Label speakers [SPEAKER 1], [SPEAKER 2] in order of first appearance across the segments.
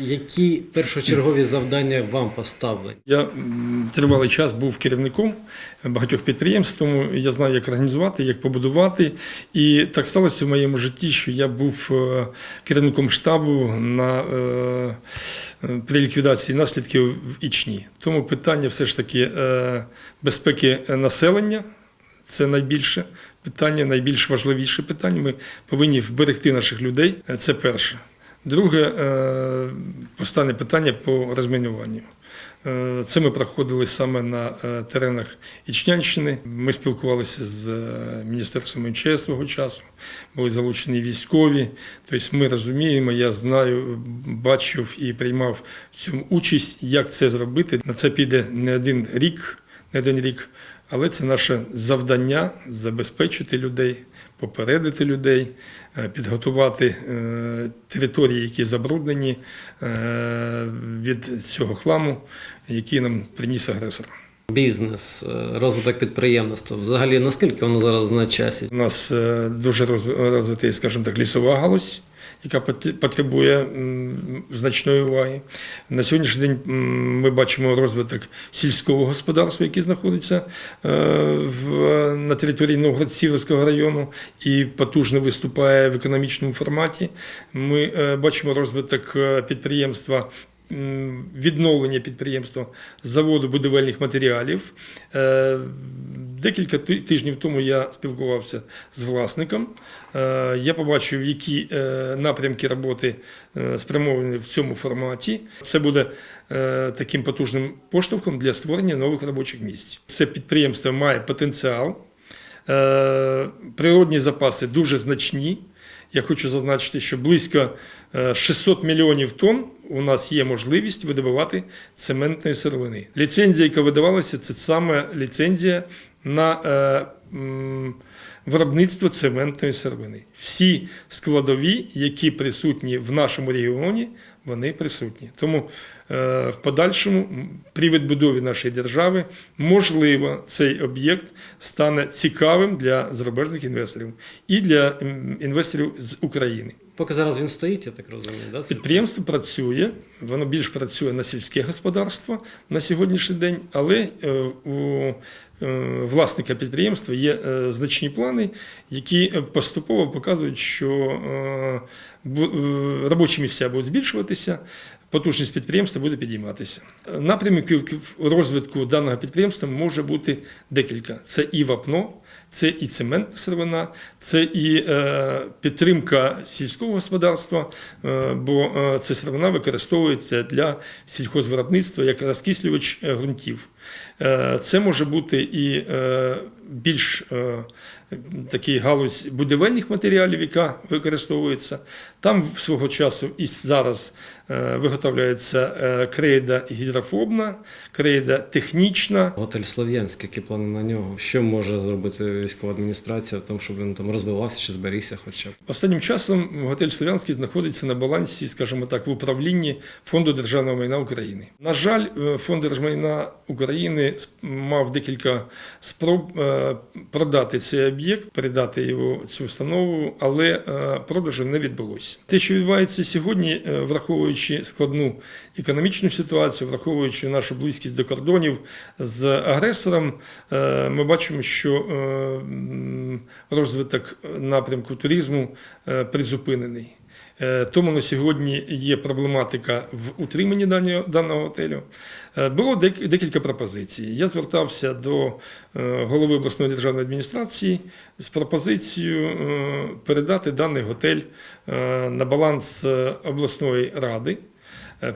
[SPEAKER 1] Які першочергові завдання вам поставлені?
[SPEAKER 2] Я тривалий час був керівником багатьох підприємств, тому я знаю, як організувати, як побудувати. І так сталося в моєму житті, що я був е, керівником штабу на, е, при ліквідації наслідків в Ічні. Тому питання все ж таки е, безпеки населення це найбільше питання, найбільш важливіше питання. Ми повинні вберегти наших людей. Це перше. Друге, е, постане питання по розмінуванню. Е, Це ми проходили саме на е, теренах Ічнянщини. Ми спілкувалися з е, Міністерством МЧС свого часу, були залучені військові. Тобто ми розуміємо, я знаю, бачив і приймав цьому участь, як це зробити. На це піде не один рік, не один рік, але це наше завдання забезпечити людей, попередити людей, е, підготувати е, території, які забруднені е, від цього хламу, який нам приніс агресор.
[SPEAKER 1] Бізнес, розвиток підприємництва. Взагалі, наскільки воно зараз на часі?
[SPEAKER 2] У нас дуже розв- розвитий, скажімо так, лісова галузь, яка потребує значної уваги. На сьогоднішній день ми бачимо розвиток сільського господарства, яке знаходиться е, на території Новгород-Сіверського району і потужно виступає в економічному форматі. Ми е, бачимо розвиток е, підприємства. Відновлення підприємства заводу будівельних матеріалів. Е, Декілька тижнів тому я спілкувався з власником. Е, Я побачив, які е, напрямки роботи спрямовані в цьому форматі. Це буде таким потужним поштовхом для створення нових робочих місць. Це підприємство має потенціал. Природні запаси дуже значні. Я хочу зазначити, що близько е, 600 мільйонів тонн у нас є можливість видобувати цементної сировини. Ліцензія, яка видавалася, це саме ліцензія на е, м, виробництво цементної сировини. Всі складові, які присутні в нашому регіоні, вони присутні. Тому е, в подальшому при відбудові нашої держави можливо цей об'єкт стане цікавим для зарубіжних інвесторів і для інвесторів з України.
[SPEAKER 1] Поки зараз він стоїть, я так розумію. Да?
[SPEAKER 2] Підприємство працює, воно більш працює на сільське господарство на сьогоднішній день, але е, у е, власника підприємства є е, значні плани, які поступово показують, що робочі місця будуть збільшуватися. Потужність підприємства буде підійматися. Напрямків розвитку даного підприємства може бути декілька: це і вапно, це і цементна сировина, це і е, підтримка сільського господарства, е, бо е, ця сировина використовується для сільхозвиробництва як розкислювач ґрунтів. Це може бути і більш такий галузь будівельних матеріалів, яка використовується. Там в- свого часу і зараз е, виготовляється е, крейда гідрофобна, крейда технічна.
[SPEAKER 1] Готель Слов'янськ, які плани на нього? Що може зробити військова адміністрація в тому, щоб він там розвивався чи зберігся хоча б?
[SPEAKER 2] Останнім часом готель Слов'янський знаходиться на балансі, скажімо так, в управлінні Фонду державного майна України. На жаль, е, фонд держмайна України мав декілька спроб продати цей об'єкт, передати його цю установу, але продажу не відбулося. Те, що відбувається сьогодні, е, враховуючи складну економічну ситуацію, враховуючи нашу близькість до кордонів з агресором, е, ми бачимо, що е, розвиток напрямку туризму призупинений. Е, Тому на сьогодні є проблематика в утриманні даного, готелю. Е, Було декілька пропозицій. Я звертався до е, голови обласної державної адміністрації з пропозицією передати даний готель на баланс обласної ради.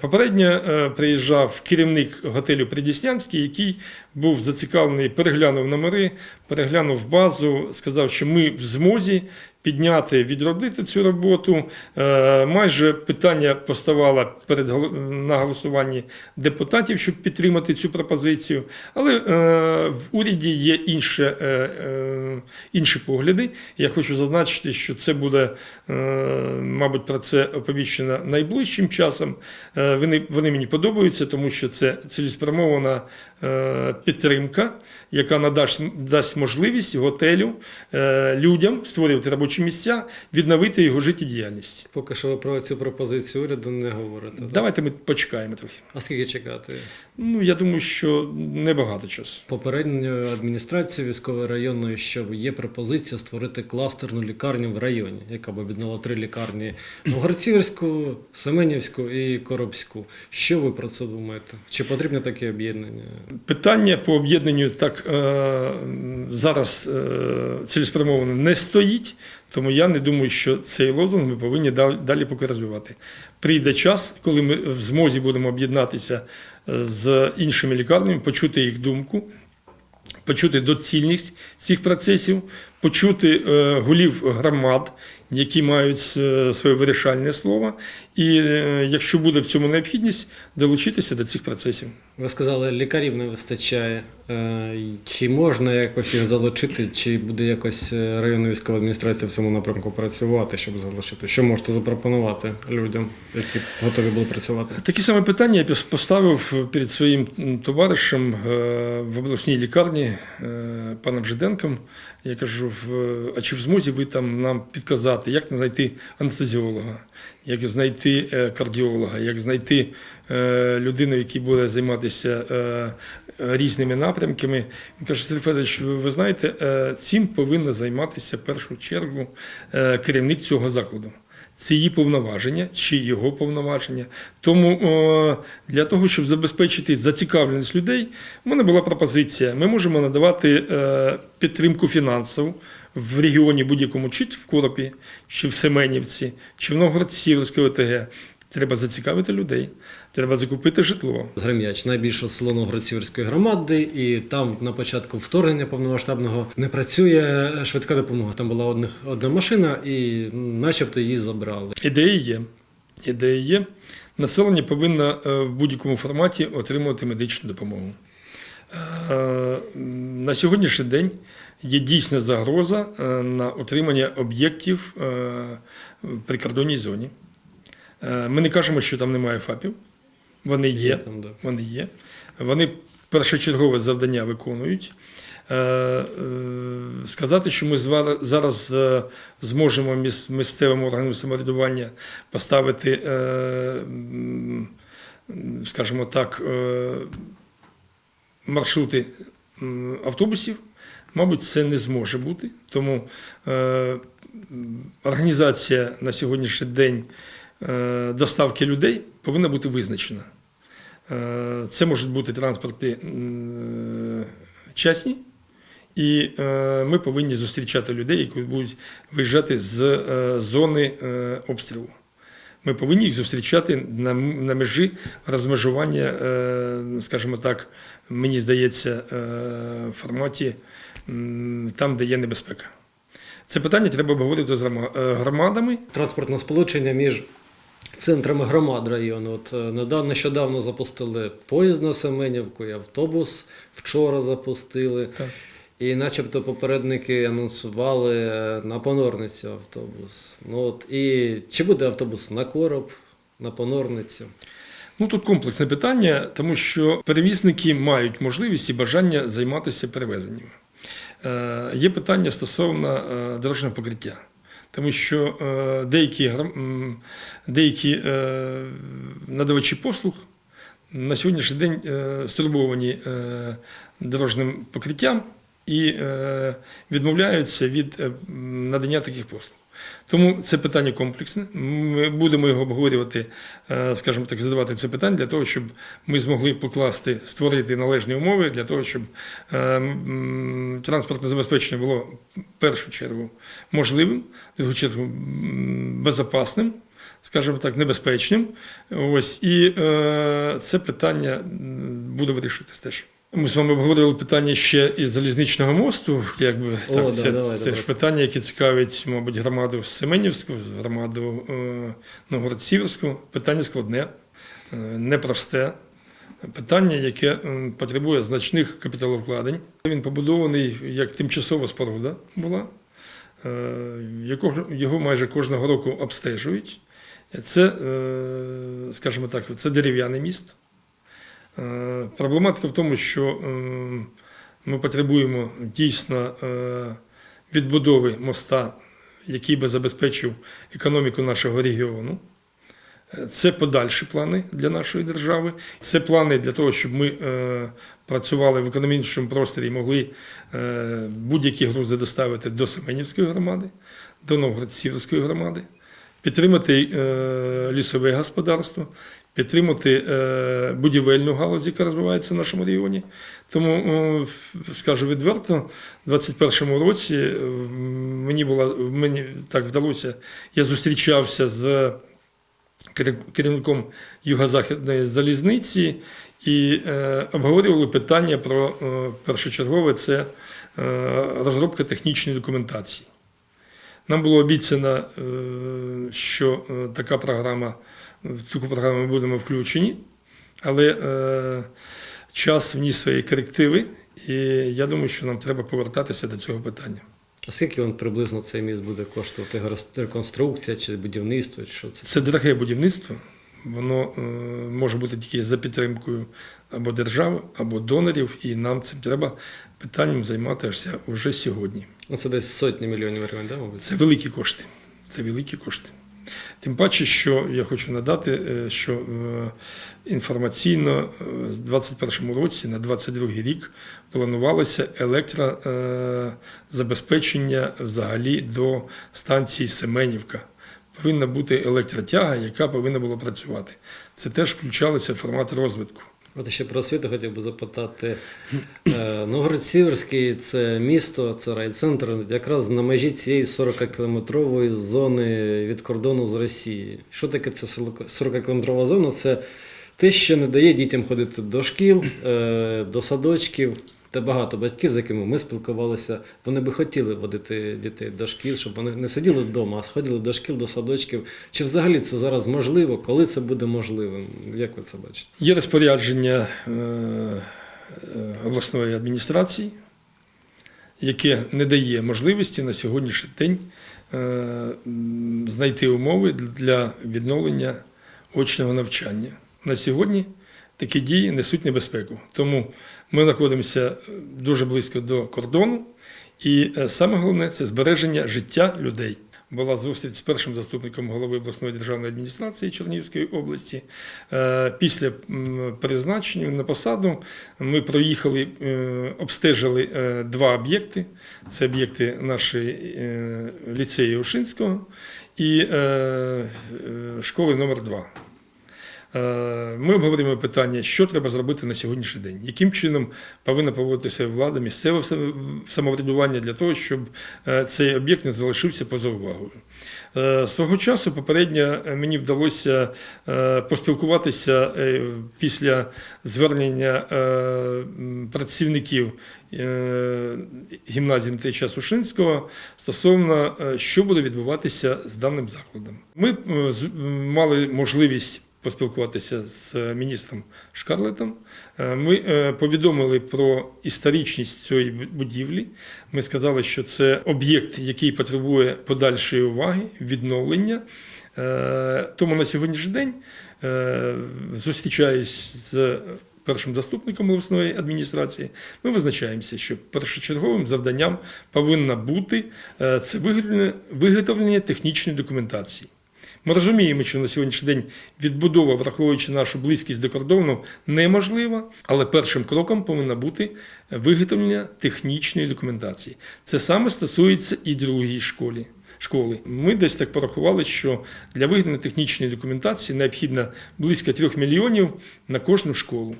[SPEAKER 2] Попередньо приїжджав керівник готелю Придіснянський, який був зацікавлений, переглянув номери, переглянув базу, сказав, що ми в змозі підняти, відродити цю роботу. Е, Майже питання поставало перед на голосуванні депутатів, щоб підтримати цю пропозицію. Але е, в уряді є інше, е, інші погляди. Я хочу зазначити, що це буде, мабуть, про це оповіщено найближчим часом. Вони, вони мені подобаються, тому що це цілеспрямована підтримка, яка надасть дасть можливість готелю людям створювати робочі робочі місця, відновити його життєдіяльність.
[SPEAKER 1] Поки що ви про цю пропозицію уряду не говорите.
[SPEAKER 2] Давайте ми почекаємо трохи.
[SPEAKER 1] А скільки чекати?
[SPEAKER 2] Ну, я думаю, що небагато часу.
[SPEAKER 1] Попередньою адміністрацією військової районної, що є пропозиція створити кластерну лікарню в районі, яка б об'єднала три лікарні: Новгород-Сіверську, Семенівську і Коробську. Що ви про це думаєте? Чи потрібне таке об'єднання?
[SPEAKER 2] Питання по об'єднанню так е, зараз е, цілеспрямовано не стоїть, тому я не думаю, що цей лозунг ми повинні далі, поки розвивати. Прийде час, коли ми в змозі будемо об'єднатися е, з іншими лікарнями, почути їх думку, почути доцільність цих процесів, почути е, голів громад, які мають е, своє вирішальне слово, і якщо буде в цьому необхідність, долучитися до цих процесів.
[SPEAKER 1] Ви сказали, лікарів не вистачає. Е, Чи можна якось їх залучити, чи буде якось е, районна військова адміністрація в цьому напрямку працювати, щоб залучити? Що можете запропонувати людям, які готові були працювати?
[SPEAKER 2] Такі саме питання я поставив перед своїм товаришем е, в обласній лікарні паном Жиденком. Я кажу, а чи в змозі ви там нам підказати, як знайти анестезіолога, як знайти е, кардіолога, як знайти е, людину, яка буде займатися е, різними напрямками. Він каже, Сергій Федорович, ви знаєте, цим повинна займатися в першу чергу керівник цього закладу. Це її повноваження чи його повноваження. Тому для того, щоб забезпечити зацікавленість людей, в мене була пропозиція. Ми можемо надавати е, підтримку фінансову в регіоні будь-якому, чи в Коропі, чи в Семенівці, чи в Новгород-Сіверській ОТГ. Треба зацікавити людей, треба закупити житло.
[SPEAKER 1] Грем'яч найбільше село Новгород-Сіверської громади, і там на початку вторгнення повномасштабного не працює швидка допомога. Там була одна, одна машина, і начебто її забрали.
[SPEAKER 2] Ідеї є. Ідеї є. Населення повинно е, в будь-якому форматі отримувати медичну допомогу. Е, На сьогоднішній день є дійсна загроза е, на отримання об'єктів в прикордонній зоні. Е, Ми не кажемо, що там немає ФАПів. Вони є. Вони є. Вони першочергове завдання виконують. Е, е, Сказати, що ми зараз зможемо місцевим органам самоврядування поставити, скажімо так, маршрути автобусів, мабуть, це не зможе бути. Тому організація на сьогоднішній день доставки людей повинна бути визначена. Е, Це можуть бути транспорти м, частні, і е, ми повинні зустрічати людей, які будуть виїжджати з е, зони е, обстрілу. Ми повинні їх зустрічати на, на межі розмежування, е, скажімо так, мені здається, е, в форматі там, де є небезпека. Це питання треба обговорити з е, громадами.
[SPEAKER 1] Транспортне сполучення між центрами громад району. От е, недавно нещодавно запустили поїзд на Семенівку, і автобус вчора запустили.
[SPEAKER 2] Так.
[SPEAKER 1] І начебто попередники анонсували е, на понорницю автобус. Ну от і чи буде автобус на короб, на понорницю?
[SPEAKER 2] Ну тут комплексне питання, тому що перевізники мають можливість і бажання займатися перевезенням. Е, є питання стосовно е, дорожнього покриття, тому що е, деякі, деякі е, надавачі послуг на сьогоднішній день е, стурбовані дорожнім покриттям і відмовляються від надання таких послуг. Тому це питання комплексне. Ми будемо його обговорювати, е, скажімо так, задавати це питання для того, щоб ми змогли покласти, створити належні умови для того, щоб е, транспортне забезпечення було в першу чергу можливим, в другу чергу м, безопасним, скажімо так, небезпечним. Ось і е, це питання буде вирішуватись теж. Ми з вами обговорювали питання ще із залізничного мосту. Якби
[SPEAKER 1] О,
[SPEAKER 2] так,
[SPEAKER 1] да,
[SPEAKER 2] це
[SPEAKER 1] давайте,
[SPEAKER 2] теж питання, яке цікавить, мабуть, громаду Семенівську, громаду е, Новгород-Сіверську. Питання складне, е, непросте. Питання, яке потребує значних капіталовкладень. Він побудований як тимчасова споруда була, е, якого його майже кожного року обстежують. Це, е, скажімо так, це дерев'яний міст. Е, Проблематика в тому, що е, ми потребуємо дійсно е, відбудови моста який би забезпечив економіку нашого регіону. Це подальші плани для нашої держави. Це плани для того, щоб ми працювали в економічному просторі і могли будь-які грузи доставити до Семенівської громади, до Новгород-Сіверської громади, підтримати лісове господарство, підтримати е, будівельну галузь, яка розвивається в нашому регіоні. Тому, е, скажу відверто, у 2021 році е, мені було мені так вдалося, я зустрічався з керівником Юго-Західної залізниці і обговорювали питання про першочергове це розробка технічної документації. Нам було обіцяно, що така програма, в таку програму ми будемо включені, але е, час вніс свої корективи, і я думаю, що нам треба повертатися до цього питання.
[SPEAKER 1] А скільки він приблизно цей міст буде коштувати? Реконструкція чи будівництво? Чи що це?
[SPEAKER 2] Це дороге будівництво. Воно е, може бути тільки за підтримкою або держави, або донорів, і нам цим треба питанням займатися вже сьогодні.
[SPEAKER 1] Ну, це десь сотні мільйонів гривень, да, мабуть?
[SPEAKER 2] Це великі кошти. Це великі кошти. Тим паче, що я хочу надати, е, що е, інформаційно е, з 2021 році на 2022 рік планувалося електрозабезпечення взагалі до станції Семенівка. Повинна бути електротяга, яка повинна була працювати. Це теж включалося в формат розвитку.
[SPEAKER 1] От ще про освіту хотів би запитати. Е, Новгород-Сіверський це місто, це райцентр, якраз на межі цієї 40-кілометрової зони від кордону з Росією. Що таке ця 40-кілометрова зона? Це те, що не дає дітям ходити до шкіл, е, до садочків. Та багато батьків, з якими ми спілкувалися, вони би хотіли водити дітей до шкіл, щоб вони не сиділи вдома, а ходили до шкіл, до садочків. Чи взагалі це зараз можливо? Коли це буде можливим? Як ви це бачите?
[SPEAKER 2] Є розпорядження е, е, обласної адміністрації, яке не дає можливості на сьогоднішній день е, знайти умови для відновлення очного навчання. На сьогодні такі дії несуть небезпеку. Тому ми знаходимося дуже близько до кордону, і е, саме головне це збереження життя людей. Була зустріч з першим заступником голови обласної державної адміністрації Чернігівської області. Е, Після призначення на посаду ми проїхали, е, обстежили два об'єкти. Це об'єкти нашої ліцею Ушинського і школи номер 2 Е, Ми обговорюємо питання, що треба зробити на сьогоднішній день, яким чином повинна поводитися влада, місцеве самоврядування для того, щоб е, цей об'єкт не залишився поза увагою. Е, Свого часу попередньо е, мені вдалося е, поспілкуватися е, після звернення е, працівників е, гімназії НТЧ Сушинського стосовно е, що буде відбуватися з даним закладом. Ми е, мали можливість поспілкуватися з міністром Шкарлетом. Е, Ми е, повідомили про історичність цієї будівлі. Ми сказали, що це об'єкт, який потребує подальшої уваги, відновлення. Е, Тому на сьогоднішній день зустрічаюсь з першим заступником обласної адміністрації. Ми визначаємося, що першочерговим завданням повинно бути це виготовлення технічної документації. Ми розуміємо, що на сьогоднішній день відбудова, враховуючи нашу близькість до кордону, неможлива, але першим кроком повинно бути виготовлення технічної документації. Це саме стосується і другої школі. Школи. Ми десь так порахували, що для виготовлення технічної документації необхідно близько 3 мільйонів на кожну школу.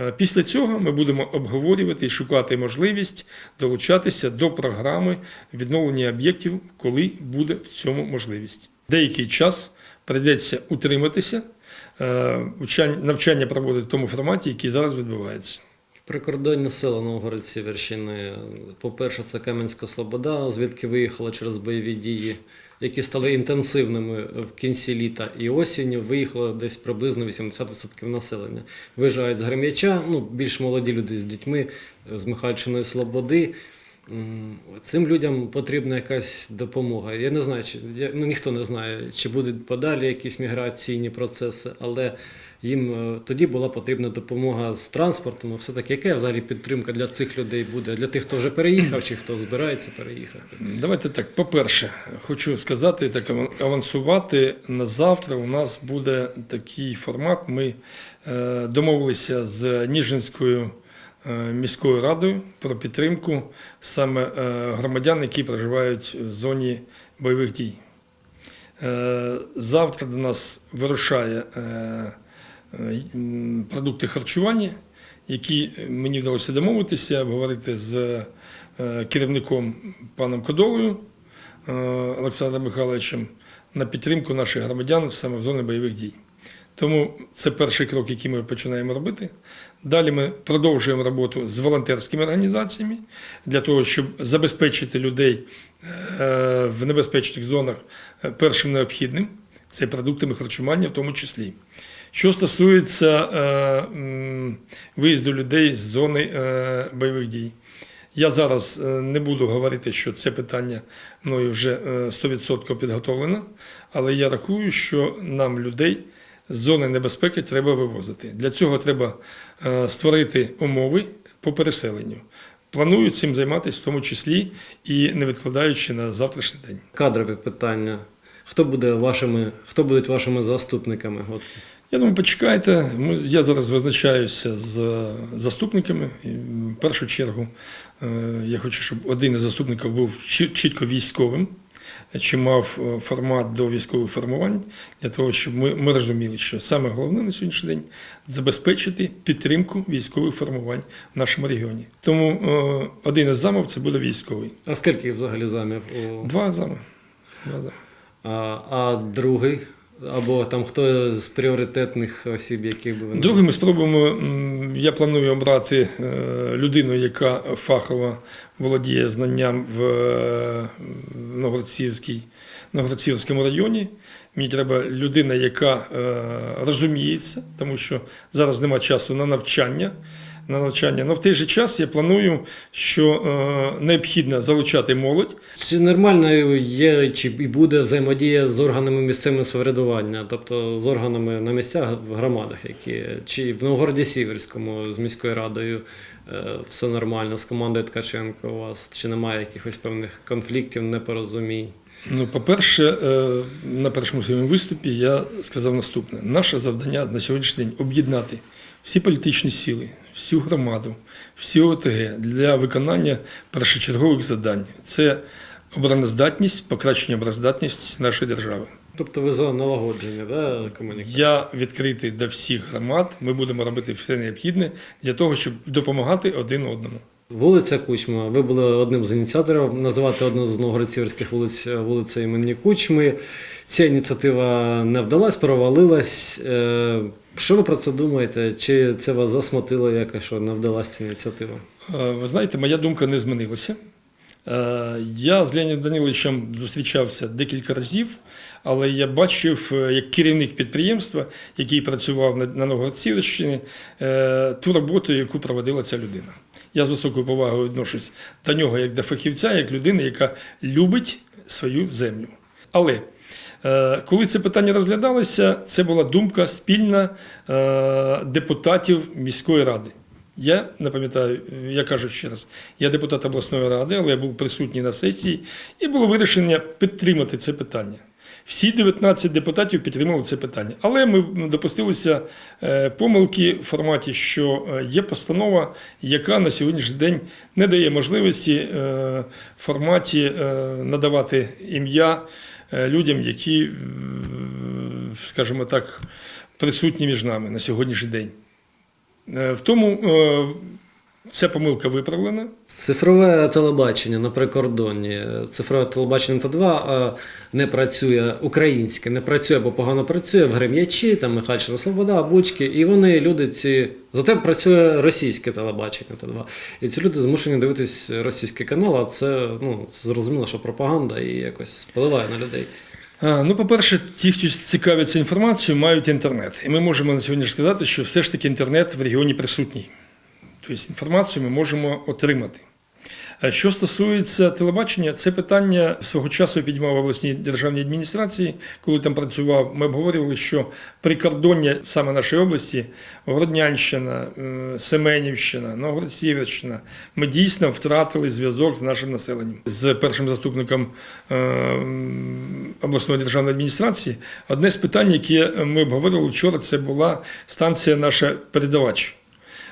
[SPEAKER 2] Е, Після цього ми будемо обговорювати і шукати можливість долучатися до програми відновлення об'єктів, коли буде в цьому можливість. Деякий час прийдеться утриматися, е, навчання проводити в тому форматі, який зараз відбувається.
[SPEAKER 1] Прикордонні села Новгород-Сіверщини. По-перше, це Кам'янська Слобода, звідки виїхала через бойові дії, які стали інтенсивними в кінці літа і осінню. Виїхало десь приблизно 80% населення. Виїжджають з Грем'яча, ну, більш молоді люди з дітьми, з Михайльчиної Слободи. Цим людям потрібна якась допомога. Я не знаю, чи ну, ніхто не знає, чи будуть подалі якісь міграційні процеси, але їм е, тоді була потрібна допомога з транспортом. А все-таки яка взагалі підтримка для цих людей буде? Для тих, хто вже переїхав, чи хто збирається переїхати?
[SPEAKER 2] Давайте так. По-перше, хочу сказати, так авансувати на завтра. У нас буде такий формат. Ми е, домовилися з Ніжинською міською радою про підтримку саме е, громадян, які проживають в зоні бойових дій. Е, Завтра до нас вирушає е, е, продукти харчування, які мені вдалося домовитися, обговорити з е, керівником паном Кодолою е, Олександром Михайловичем на підтримку наших громадян саме в зоні бойових дій. Тому це перший крок, який ми починаємо робити. Далі ми продовжуємо роботу з волонтерськими організаціями для того, щоб забезпечити людей е, в небезпечних зонах е, першим необхідним це продуктами харчування, в тому числі. Що стосується е, виїзду людей з зони бойових дій, я зараз не буду говорити, що це питання мною вже е, 100% підготовлено, але я рахую, що нам людей з зони небезпеки треба вивозити. Для цього треба е, створити умови по переселенню. Планую цим займатися в тому числі і не відкладаючи на завтрашній день.
[SPEAKER 1] Кадрові питання. Хто буде вашими, хто будуть вашими заступниками? От
[SPEAKER 2] Я думаю, почекайте. Я зараз визначаюся з е, заступниками. І В першу чергу е, я хочу, щоб один із заступників був чітко військовим, чи мав е, формат до військових формувань, для того, щоб ми, ми розуміли, що саме головне на сьогоднішній день забезпечити підтримку військових формувань в нашому регіоні. Тому е, один із замов це буде військовий.
[SPEAKER 1] а скільки взагалі замів?
[SPEAKER 2] Два зами. Два зами.
[SPEAKER 1] А, а другий? Або там хто з пріоритетних осіб, яких би ви
[SPEAKER 2] Друге, ми спробуємо. Я планую обрати е, людину, яка фахово володіє знанням в е, Новгородцівському районі. Мені треба людина, яка е, розуміється, тому що зараз немає часу на навчання. На навчання. Но в той же час я планую, що е, необхідно залучати молодь,
[SPEAKER 1] Чи нормальною є чи і буде взаємодія з органами місцевого самоврядування, тобто з органами на місцях в громадах, які чи в Новгороді Сіверському з міською радою е, все нормально, з командою Ткаченко у вас, чи немає якихось певних конфліктів, непорозумінь?
[SPEAKER 2] Ну, по-перше, е, на першому своєму виступі я сказав наступне: наше завдання на сьогоднішній день об'єднати всі політичні сили, всю громаду, всі ОТГ для виконання першочергових завдань. Це обороноздатність, покращення обороноздатності нашої держави.
[SPEAKER 1] Тобто ви за налагодження да, комунікації?
[SPEAKER 2] Я відкритий до всіх громад. Ми будемо робити все необхідне для того, щоб допомагати один одному.
[SPEAKER 1] Вулиця Кучма. Ви були одним з ініціаторів називати одну з новгородцівських вулиць е, вулицею імені Кучми. Ця ініціатива не вдалась, провалилась. Е, Що ви про це думаєте? Чи це вас засмутило якось, що не вдалася ця ініціатива?
[SPEAKER 2] Е, Ви знаєте, моя думка не змінилася. Я з Леонідом Даниловичем зустрічався декілька разів, але я бачив, як керівник підприємства, який працював на- Новгородцівщині, ту роботу, яку проводила ця людина. Я з високою повагою відношусь до нього як до фахівця, як людини, яка любить свою землю. Але е, коли це питання розглядалося, це була думка спільна е, депутатів міської ради. Я не пам'ятаю, я кажу ще раз, я депутат обласної ради, але я був присутній на сесії, і було вирішення підтримати це питання. Всі 19 депутатів підтримали це питання. Але ми допустилися е, помилки в форматі, що е, є постанова, яка на сьогоднішній день не дає можливості е, в форматі надавати ім'я людям, які, скажімо так, присутні між нами на сьогоднішній день. В тому ця помилка виправлена.
[SPEAKER 1] Цифрове телебачення на прикордонні. Цифрове телебачення Т2 не працює українське, не працює або погано працює в Грем'ячі, там Михайльщина Слобода, Бучки, і вони люди ці. Зате працює російське телебачення Т2. І ці люди змушені дивитись російський канал, а це ну, зрозуміло, що пропаганда і якось впливає на людей.
[SPEAKER 2] Ну, по-перше, ті, хто цікавиться інформацією, мають інтернет. І ми можемо на сьогодні сказати, що все ж таки інтернет в регіоні присутній. Тобто інформацію ми можемо отримати. Що стосується телебачення, це питання свого часу я піднімав в обласній державній адміністрації, коли там працював. Ми обговорювали, що прикордоння саме нашої області, Городнянщина, е, Семенівщина, Новгород-Сіверщина, ми дійсно втратили зв'язок з нашим населенням. З першим заступником е, обласної державної адміністрації одне з питань, яке ми обговорювали вчора, це була станція наша передавач.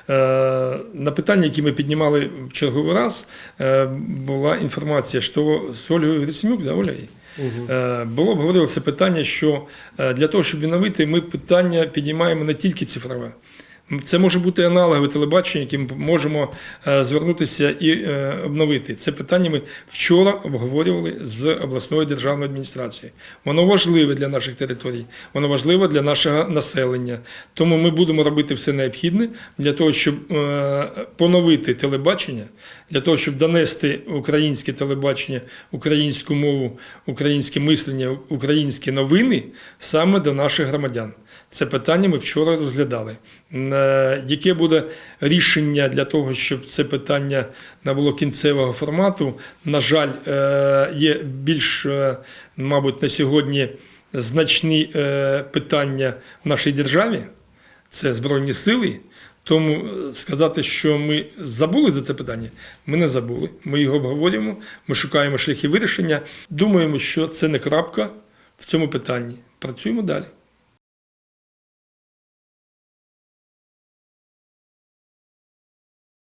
[SPEAKER 2] Е, На питання, які ми піднімали в черговий раз, е, була інформація, що з Ольгою Грицемюк, да, Оля? Е, Було обговорилося питання, що для того, щоб відновити, ми питання піднімаємо не тільки цифрове. Це може бути аналогове телебачення, яким можемо е, звернутися і е, обновити. Це питання ми вчора обговорювали з обласною державною адміністрацією. Воно важливе для наших територій, воно важливе для нашого населення. Тому ми будемо робити все необхідне для того, щоб е, поновити телебачення, для того, щоб донести українське телебачення, українську мову, українське мислення, українські новини саме до наших громадян. Це питання ми вчора розглядали. Е, Яке буде рішення для того, щоб це питання набуло кінцевого формату? На жаль, е, є більш, е, мабуть, на сьогодні значні питання в нашій державі. Це Збройні сили. Тому сказати, що ми забули за це питання, ми не забули. Ми його обговорюємо, ми шукаємо шляхи вирішення. Думаємо, що це не крапка в цьому питанні. Працюємо далі.